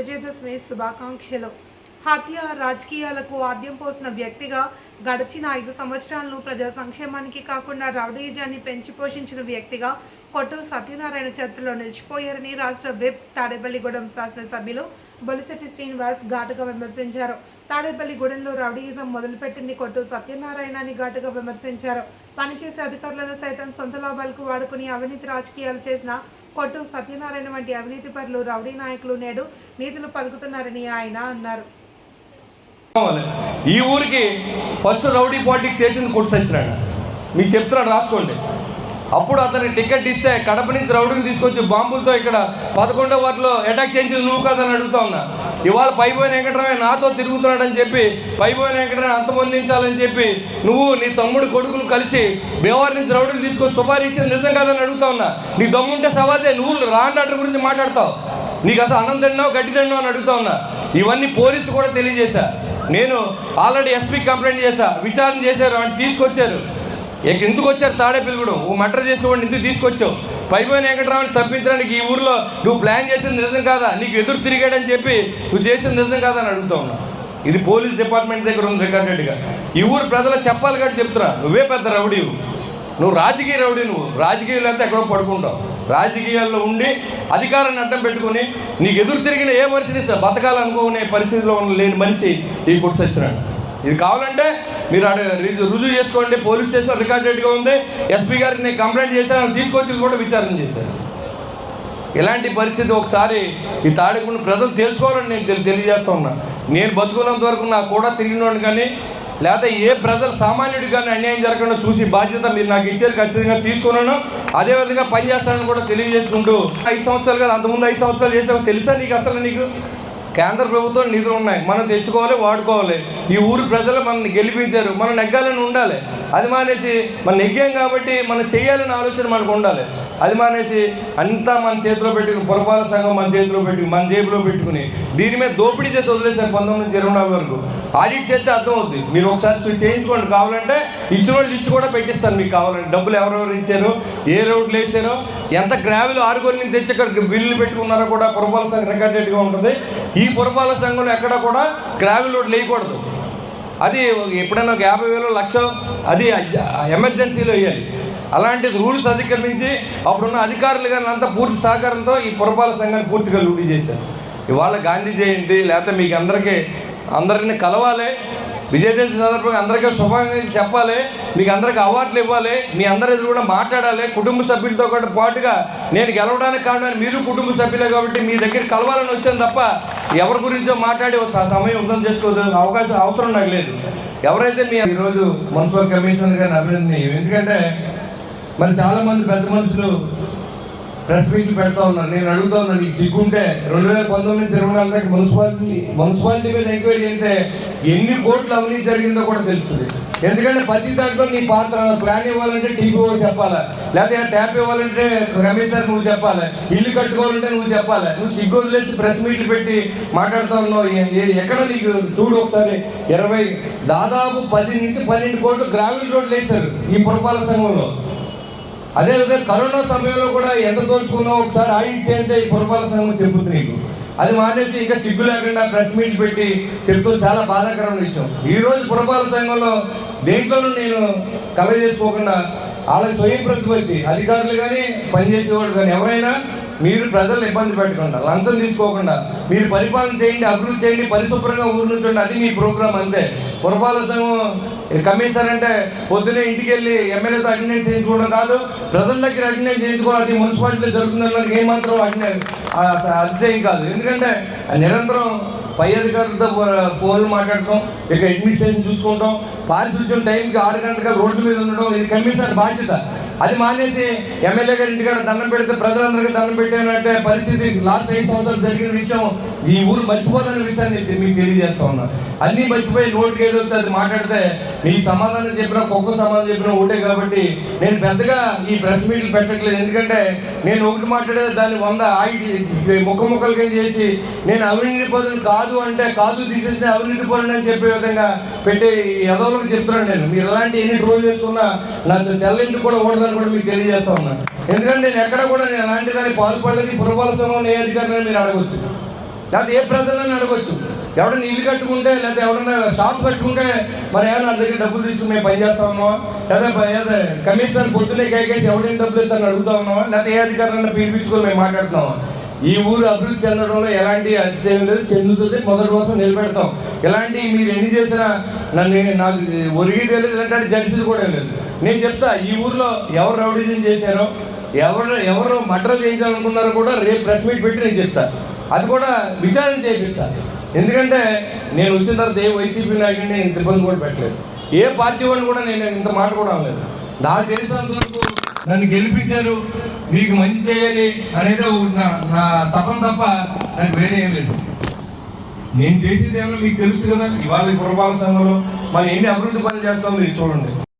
విజయదశమి శుభాకాంక్షలు. హత్య రాజకీయాలకు ఆద్యం పోసిన వ్యక్తిగా గడిచిన ఐదు సంవత్సరాలను ప్రజా సంక్షేమానికి కాకుండా రౌడీజాన్ని పెంచి పోషించిన వ్యక్తిగా కొట్టు సత్యనారాయణ చరిత్రలో నిలిచిపోయారని రాష్ట్ర విప్ తాడేపల్లిగూడెం శాసనసభ్యులు బొలిశెట్టి శ్రీనివాస్ ఘాటుగా విమర్శించారు. తాడేపల్లి గూడెంలో రౌడీయిజం మొదలుపెట్టింది కొట్టు సత్యనారాయణని ఘాటుగా విమర్శించారు. పనిచేసే అధికారులను సైతం సొంత లాభాలకు వాడుకుని అవినీతి రాజకీయాలు చేసిన కొట్టు సత్యనారాయణ వంటి అవినీతి పరులు రౌడీ నాయకులు నేడు నీతులు పలుకుతున్నారని ఆయన అన్నారు. ఈ ఊరికి ఫస్ట్ రౌడీ పాలిటిక్స్ చేసింది కొట్టు సత్యనారాయణ. మీకు చెప్తున్నాను రాసుకోండి. అప్పుడు అతనికి టికెట్ ఇస్తే కడప నుంచి రౌడీని తీసుకొచ్చి బాంబులతో ఇక్కడ పదకొండో వారిలో అటాక్ చేయించింది నువ్వు కాదని అడుగుతా ఉన్నా. ఇవాళ పైపోయిన వెంకటరామయ్య నాతో తిరుగుతున్నాడని చెప్పి పైపోయిన వెంకటరామయ్య అంతమొందించాలని చెప్పి నువ్వు నీ తమ్ముడు కొడుకులు కలిసి బేవారి నుంచి రౌడీలు తీసుకొని సుపారీ ఇచ్చింది నిజం కాదని అడుగుతా ఉన్నా. నీ దమ్ముంటే సవాదే నువ్వు రాండాటర్ గురించి మాట్లాడతావు. నీకు అసలు అన్నం తిన్నావు గడ్డి తిన్నావు అని అడుగుతా ఉన్నా. ఇవన్నీ పోలీసు కూడా తెలియజేశా. నేను ఆల్రెడీ ఎస్పీ కంప్లైంట్ చేశా విచారణ చేశారు అని తీసుకొచ్చారు. ఇక ఎందుకు వచ్చారు తాడేపల్లిగూడెం? ఓ మటర్ చేసేవాడిని ఎందుకు తీసుకొచ్చావు? పైపోయిన వెంకటరావుని తప్పించడానికి ఈ ఊర్లో నువ్వు ప్లాన్ చేసింది నిజం కాదా? నీకు ఎదురు తిరిగాడని చెప్పి నువ్వు చేసింది నిజం కాదా అని అడుగుతా ఉన్నా. ఇది పోలీస్ డిపార్ట్మెంట్ దగ్గర ఉంది రికార్డెడ్గా ఈ ఊరు ప్రజలు చెప్పాలి కాబట్టి చెప్తున్నా. నువ్వే పెద్ద రౌడీవు నువ్వు. రాజకీయ రౌడీ నువ్వు. రాజకీయాలు అయితే ఎక్కడో పడుకుంటావు. రాజకీయాల్లో ఉండి అధికారాన్ని అడ్డం పెట్టుకుని నీకు ఎదురు తిరిగిన ఏ మనిషిని బతకాలనుకునే పరిస్థితిలో ఉన్న లేని మనిషి ఈ గుడి ఇది కావాలంటే మీరు అడ రుజువు చేసుకోండి పోలీస్ స్టేషన్ రికార్డెడ్గా ఉంది. ఎస్పీ గారికి నేను కంప్లైంట్ చేశాను తీసుకొచ్చి కూడా విచారణ చేశాను ఇలాంటి పరిస్థితి? ఒకసారి ఈ తాడికుండా ప్రజలు తెలుసుకోవాలని నేను తెలి- తెలియజేస్తా ఉన్నా. నేను బతుకున్నంత వరకు నాకు కూడా తిరిగినోడు కానీ లేకపోతే ఏ ప్రజలు సామాన్యుడు కానీ అన్యాయం జరగకుండా చూసి బాధ్యత మీరు నాకు ఇచ్చారు ఖచ్చితంగా తీసుకున్నాను. అదేవిధంగా పనిచేస్తానని కూడా తెలియజేసుకుంటూ ఐదు సంవత్సరాలు కదా అంతకుముందు ఐదు సంవత్సరాలు చేసావు తెలుసా నీకు అసలు నీకు? కేంద్ర ప్రభుత్వం నిధులు ఉన్నాయి. మనం తెచ్చుకోవాలి వాడుకోవాలి. ఈ ఊరు ప్రజలు మనల్ని గెలిపించారు. మనం నెగ్గాలని ఉండాలి. అది మానేసి మనం నెగ్గాం కాబట్టి మనం చేయాలని ఆలోచన మనకు ఉండాలి. అది మానేసి అంతా మన చేతిలో పెట్టుకుని పురపాలక సంఘం మన చేతిలో పెట్టుకుని మన జేబులో పెట్టుకుని దీని మీద దోపిడీ చేసి వదిలేశారు పంతొమ్మిది నుంచి ఇరవై నాలుగు వరకు. ఆడిట్ చేస్తే అర్థం అవుతుంది మీరు ఒకసారి చేయించుకోండి. కావాలంటే ఇచ్చిన వాళ్ళు లిస్ట్ కూడా పెట్టిస్తాను మీకు కావాలంటే. డబ్బులు ఎవరెవరు ఇచ్చారు ఏ రోడ్లు వేసారో ఎంత గ్రావెల్ ఆరుగోలు నుంచి తెచ్చి ఇక్కడ బిల్లులు పెట్టుకున్నారో కూడా పురపాలక సంఘం రికార్డెడ్గా ఉంటుంది. ఈ పురపాలక సంఘంలో ఎక్కడ కూడా గ్రావెల్ రోడ్లు వేయకూడదు. అది ఎప్పుడైనా ఒక యాభై వేలు లక్ష అది ఎమర్జెన్సీలో వేయాలి. అలాంటి రూల్స్ అధికరించి అప్పుడున్న అధికారులు కానీ అంతా పూర్తి సహకారంతో ఈ పురపాలక సంఘాన్ని పూర్తిగా లూటీ చేశారు. ఇవాళ గాంధీ జయంతి లేకపోతే మీకు అందరికీ అందరిని కలవాలి. విజయదశమి సందర్భంగా అందరికీ శుభాకాంక్షలు చెప్పాలి. మీకు అందరికీ అవార్డులు ఇవ్వాలి. మీ అందరి ఎదురు కూడా మాట్లాడాలి. కుటుంబ సభ్యులతో కూడా పాటుగా నేను గెలవడానికి కారణం మీరు కుటుంబ సభ్యులే కాబట్టి మీ దగ్గర కలవాలని వచ్చాను తప్ప ఎవరి గురించో మాట్లాడి ఒక సమయం ఉందని చేసుకోవాల్సిన అవకాశం అవసరం నాకు లేదు. ఎవరైతే మీ ఈరోజు మున్సిపల్ కమిషనర్ గారిని అభినందన ఎందుకంటే మరి చాలామంది పెద్ద మనుషులు ప్రెస్ మీట్లు పెడతా ఉన్నారు. నేను అడుగుతా ఉన్నాను నీకు సిగ్గుంటే. రెండు వేల పంతొమ్మిది నుంచి ఇరవై నాలుగు దాకా మున్సిపాలిటీ మున్సిపాలిటీ మీద ఎంక్వైరీ అయితే ఎన్ని కోట్లు అవినీతి జరిగిందో కూడా తెలుస్తుంది. ఎందుకంటే ప్రతి దాంట్లో నీ పాత్ర ప్లాన్ ఇవ్వాలంటే టీపీఓ చెప్పాలి. లేకపోతే ట్యాప్ ఇవ్వాలంటే కమిషనర్ నువ్వు చెప్పాలి. ఇల్లు కట్టుకోవాలంటే నువ్వు చెప్పాలి. నువ్వు సిగ్గులు లేచి ప్రెస్ మీట్లు పెట్టి మాట్లాడుతా ఉన్నావు. ఎక్కడ నీకు చూడు ఒకసారి. ఇరవై దాదాపు పది నుంచి పన్నెండు కోట్లు గ్రావెల్ రోడ్లు వేశారు ఈ పురపాలక సంఘంలో. అదేవిధంగా కరోనా సమయంలో కూడా ఎంత దోచుకున్నావు ఒకసారి ఆయిల్ చేయంటే ఈ పురపాలక సంఘం చెబుతుంది నీకు. అది మానేసి ఇంకా సిగ్గు లేకుండా ప్రెస్ మీట్ పెట్టి చెప్తూ చాలా బాధాకరమైన విషయం. ఈ రోజు పురపాలక సంఘంలో దేంట్లోనూ నేను కలగజేసుకోకుండా వాళ్ళకి స్వయం ప్రతిపత్తి అధికారులు కానీ పనిచేసేవాడు కానీ ఎవరైనా మీరు ప్రజల్ని ఇబ్బంది పెట్టకుండా లంచం తీసుకోకుండా మీరు పరిపాలన చేయండి అభివృద్ధి చేయండి పరిశుభ్రంగా ఊరు అది మీ ప్రోగ్రాం అంతే. పురపాలక కమిషనర్ అంటే పొద్దునే ఇంటికి వెళ్ళి ఎమ్మెల్యేతో అటెండెన్స్ చేయించుకోవడం కాదు ప్రజల దగ్గర అటెండెన్స్ చేయించుకోవాలి మున్సిపాలిటీలో జరుగుతున్న ఏమాత్రం అటెండెన్స్ అతిశయం కాదు. ఎందుకంటే నిరంతరం పై అధికారులతో ఫోన్లు మాట్లాడటం ఇక అడ్మినిస్ట్రేషన్ చూసుకుంటాం పారిశుద్ధ్యం టైంకి ఆరు గంటలకు రోడ్డు మీద ఉండడం ఇది కమిషనర్ బాధ్యత. అది మానేసి ఎమ్మెల్యే గారి ఇంటికాడ దండం పెడితే ప్రజలందరికీ దండం పెట్టానంటే పరిస్థితి లాస్ట్ ఐదు సంవత్సరాలు జరిగిన విషయం ఈ ఊరు మర్చిపోదన్న విషయాన్ని మీకు తెలియజేస్తా ఉన్నా. అన్నీ మర్చిపోయి నోటికి ఏదో అది మాట్లాడితే మీ సమాధానం చెప్పినా కుక్క సమాధానం చెప్పినా ఒకటే కాబట్టి నేను పెద్దగా ఈ ప్రెస్ మీట్లు పెట్టట్లేదు. ఎందుకంటే నేను ఒకటి మాట్లాడేది దాన్ని వంద ఆగి ముక్క ముక్కలుగా చేసి నేను అవినీతి పరుని కాదు అంటే కాదు తీసేసి అవినీతి పరుని అని చెప్పే విధంగా పెట్టే ఎదవలకు చెప్తున్నాను నేను. మీరు ఎలాంటి ఎన్ని రోజులు చేసుకున్నా నాకు తెల్లింటి కూడా ఓడదని కూడా మీకు తెలియజేస్తా ఉన్నాను ఎందుకంటే నేను ఎక్కడ కూడా నేను అలాంటి దాన్ని పాల్పడలేదు పురపాలసంలో ఏ అధికారిని మీరు అడగవచ్చు లేకపోతే ఏ ప్రజలను అడగొచ్చు. ఎవడన్నా ఇల్లు కట్టుకుంటే లేదా ఎవడన్నా షాప్ కట్టుకుంటే మరి ఏమైనా దగ్గర డబ్బులు తీసుకుని మేము పనిచేస్తామో లేదా ఏదో కమిషనర్ పొద్దున్నే కైకేసి ఎవడేం డబ్బులు ఇస్తాను అడుగుతా ఉన్నామో? లేకపోతే ఏ అధికారులను పిలిపించుకొని మేము మాట్లాడుతున్నావా ఈ ఊరు అభివృద్ధి చెందడంలో ఎలాంటి అతిశయం లేదు. చెందుతుంది. మొదటి కోసం నిలబెడతాం. ఎలాంటి మీరు ఎన్ని చేసినా నన్ను నాకు ఒరిగి తెలియదు. ఇలాంటి జడ్జీలు కూడా లేదు. నేను చెప్తా ఈ ఊర్లో ఎవరు రౌడిజం చేశారో ఎవరు ఎవరు మర్డర్ చేయించాలనుకున్నారో కూడా రేపు ప్రెస్ మీట్ పెట్టి నేను చెప్తా. అది కూడా విచారణ చేపిస్తా. ఎందుకంటే నేను వచ్చిన తర్వాత ఏ వైసీపీ నాయకుడిని ఇంత ఇబ్బంది కూడా పెట్టలేదు. ఏ పార్టీ వాడిని కూడా నేను ఇంత మాట కూడా అనలేదు. నాకు తెలిసినంత వరకు నన్ను గెలిపించారు మీకు మంచి చేయాలి అనేది నా నా తపన తప్ప నాకు వేరే ఏం లేదు. నేను చేసేది ఏమైనా మీకు తెలుసు కదా ఇవాళ పురపాలక సంఘంలో మనం ఎన్ని అభివృద్ధి పనులు చేస్తామో మీరు చూడండి.